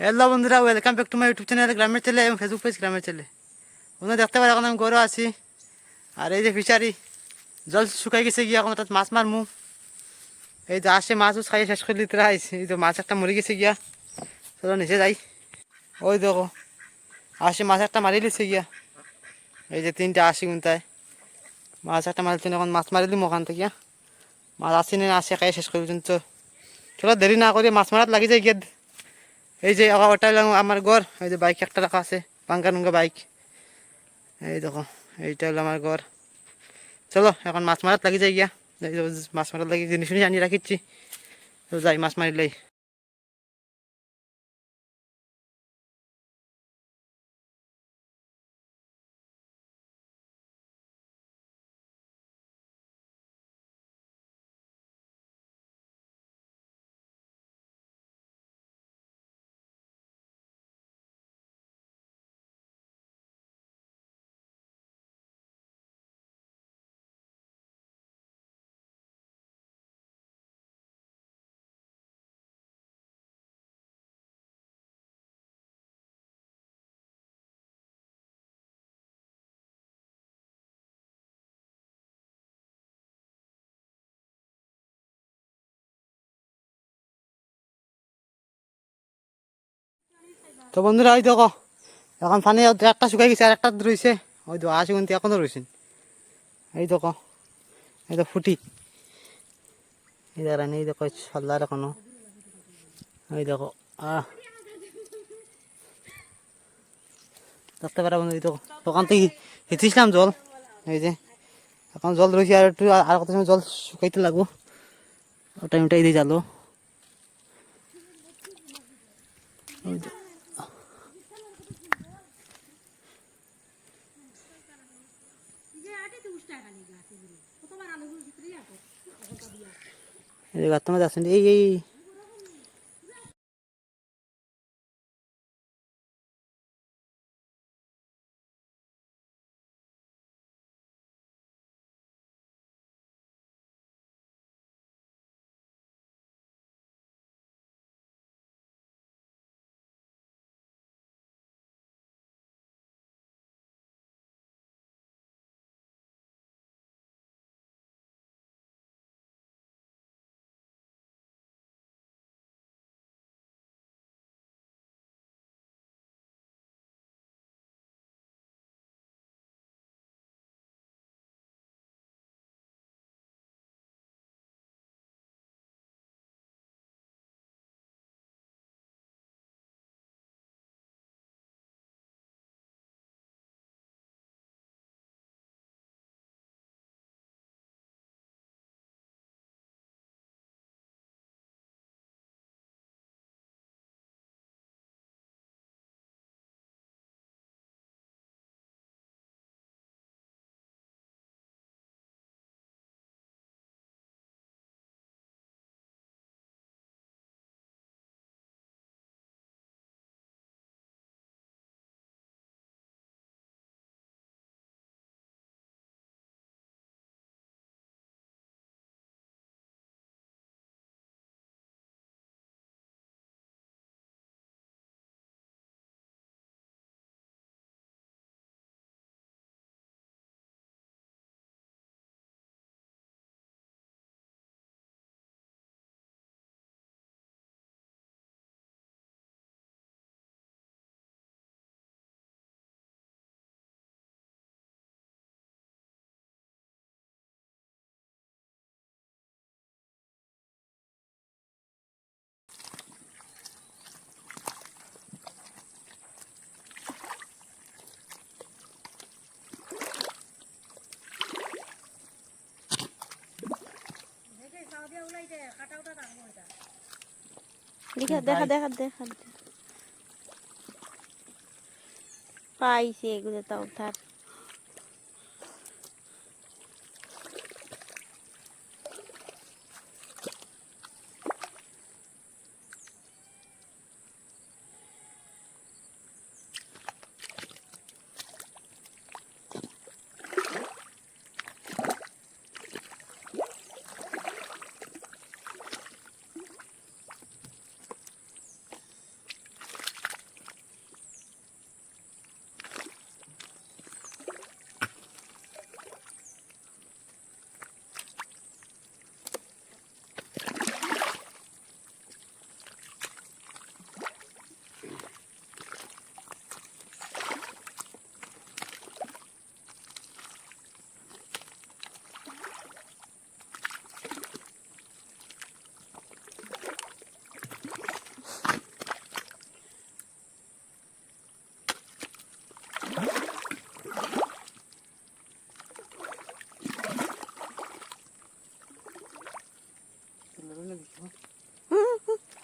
Hello বন্ধুরা welcome back to my YouTube channel গ্রামের ছেলে এবং ফেসবুক পেজ গ্রামের ছেলে বন্ধুরা, দেখতে পারে এখন আমি গরু আছি। আর এই যে ফিশারি জল শুকাই গেছে গিয়ে এখন তাত মাছ মারমু। এই যে আসে মাছ খাইয়ে শেষ করে দিতে আইছে এই তো মাছ একটা মরে গেছে গিয়া। চলো নিচে যাই। ওই দেখো, আসে মাছ একটা মারি লিছে গিয়া। এই যে তিনটা আসি গুনতায় মাছ একটা মারি এখন মাছ মারি দিম ওখান থেকে। মাছ আসি না, আসে খাইয়ে শেষ করে দিন তো চলো দেরি না করে মাছ মারাত লাগি যায় গিয়ে। এই যে ওটাই ওটা হলো আমার ঘর, এই যে বাইক একটা রাখা আছে পাঙ্কা নুঙ্গা বাইক এই দেখো, এইটা হলো আমার ঘর। চলো, এখন মাছ মারাত লাগি যাই গিয়া। মাছ মারাত লাগি জিনিস আনি রাখিচ্ছি। যাই, মাছ মারিলেই। তো বন্ধুরা, ওই দেখো, এখন পানি একটা শুকাই গেছে, আর একটা রয়েছে ওই দেখো আসি কিন্তু এখনও রয়েছেন এই দেখো, এই তো ফুটি। এই দেখেন, এই দেখো সল্লার এখনও। এই দেখো, আহ। দেখতে পারা বন্ধু এই দেখো, দোকান থেকে হিঁচিছিলাম জল। এই যে, এখন জল রয়েছে আর একটু, আর কত সময় জল শুকাইতে লাগবো। ওটাই দিয়ে জালো ওই এই গাছ মাঝে আসেন এই এই দেখা দেখা দেখা দেখা পাইছে এগুলো তাও থাক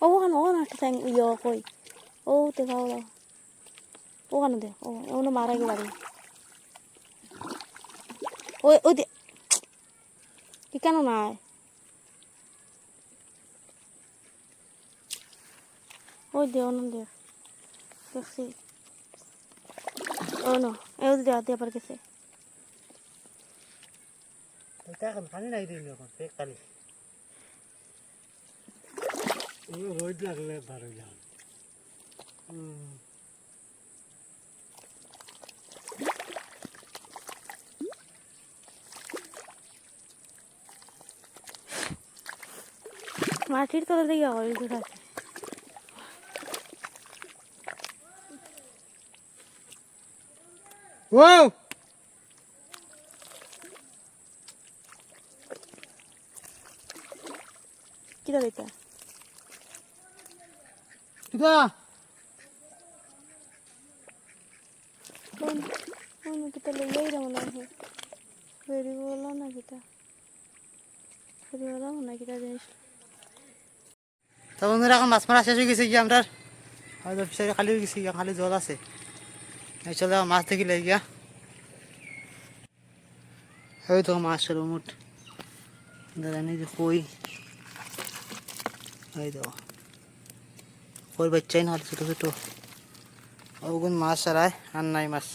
ওখানে ওখানে একটা ট্যাং ইয়ে কই ও তে খাও ওখানে দে ও ওখানে মারা গে বাড়ি ওই ওই দে কি কেন নাই ওই দে ওখানে দে দেখছি ও no. এও দিয়ে দিয়ে পার গেছে এখন পানি নাই দিন এখন কালি রোদ লাগলে ভালো যাও মাটির তলে ওই দূর আছে ও কিটা দিতা? কিটা কোন কোন কিটা লইয়াই রে মনে হয় ফেরি বলা না কিটা ফেরি বলা হয় কিটা জিনিস তো বন্ধুরা এখন মাছ মারা শেষ হয়ে গেছে গিয়ে আমরা হয়তো ফিশারি খালি হয়ে গেছে খালি জল আছে এই চলে মাছ দেখি লাই গিয়া ওই তো মাছ ছিল মুঠ জানি যে কই এই কই বাচ্চাই না ছোটো ছোটো। ওগুন মাছ সারায় আর নাই মাছ।